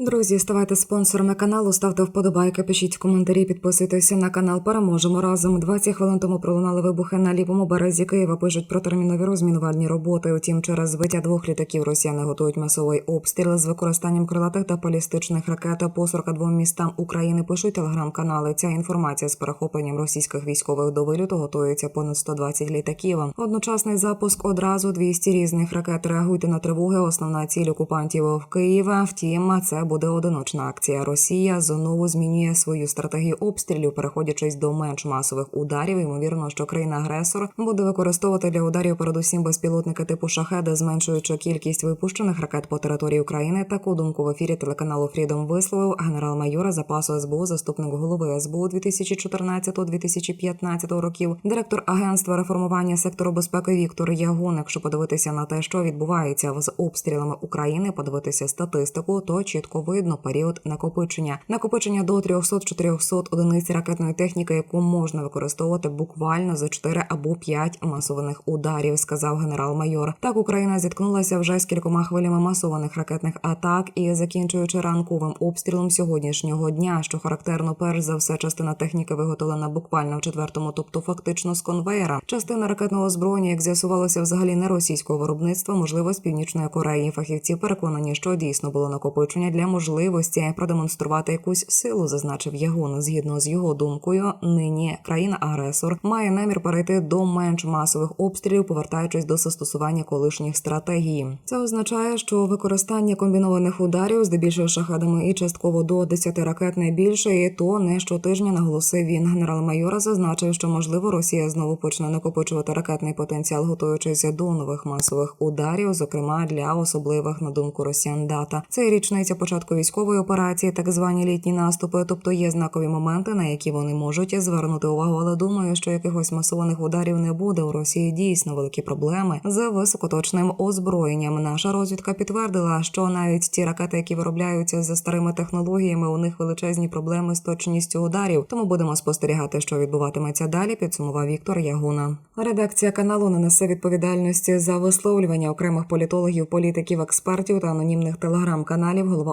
Друзі, ставайте спонсорами каналу, ставте вподобайки, пишіть коментарі, підписуйтеся на канал. Переможемо разом. 20 хвилин тому пролунали вибухи на лівому березі Києва. Пишуть про термінові розмінувальні роботи. Утім, через збиття двох літаків росіяни готують масовий обстріл з використанням крилатих та балістичних ракет по 42 містам України. Пишуть телеграм-канали. Ця інформація з перехопленням російських військових до виліту готується понад 120 літаків. Одночасний запуск одразу 200 різних ракет. Реагуйте на тривоги. Основна ціль окупантів в Києва. Втім, це буде одиночна акція. Росія знову змінює свою стратегію обстрілів, переходячись до менш масових ударів. Ймовірно, що країна-агресор буде використовувати для ударів передусім безпілотники типу шахеда, зменшуючи кількість випущених ракет по території України. Таку думку в ефірі телеканалу Фрідом висловив генерал-майор запасу СБУ, заступник голови СБУ 2014-2015 років, директор агентства реформування сектору безпеки Віктор Ягун. Якщо подивитися на те, що відбувається з обстрілами України, подивитися статистику, то чітко видно період накопичення. Накопичення до 300-400 одиниць ракетної техніки, яку можна використовувати буквально за 4 або 5 масованих ударів, сказав генерал-майор. Так Україна зіткнулася вже з кількома хвилями масованих ракетних атак і закінчуючи ранковим обстрілом сьогоднішнього дня, що характерно, перш за все, частина техніки виготовлена буквально в четвертому, тобто фактично з конвейера. Частина ракетного озброєння, як з'ясувалося, взагалі не російського виробництва, можливо, з північної Кореї. Фахівці переконані, що дійсно було накопичення для можливості продемонструвати якусь силу, зазначив Ягун. Згідно з його думкою, нині країна-агресор має намір перейти до менш масових обстрілів, повертаючись до застосування колишніх стратегій. Це означає, що використання комбінованих ударів, здебільшого шахедами і частково до 10 ракет не більше, і то не щотижня наголосив він. Генерал-майор зазначив, що можливо Росія знову почне накопичувати ракетний потенціал, готуючись до нових масових ударів, зокрема для особливих на думку росіян дата. Це річниця початку військової операції, так звані літні наступи, тобто є знакові моменти, на які вони можуть звернути увагу. Але думаю, що якихось масованих ударів не буде. У Росії дійсно великі проблеми з високоточним озброєнням. Наша розвідка підтвердила, що навіть ті ракети, які виробляються за старими технологіями, у них величезні проблеми з точністю ударів. Тому будемо спостерігати, що відбуватиметься далі. Підсумував Віктор Ягуна. Редакція каналу не несе відповідальності за висловлювання окремих політологів, політиків, експертів та анонімних телеграм-каналів. Голова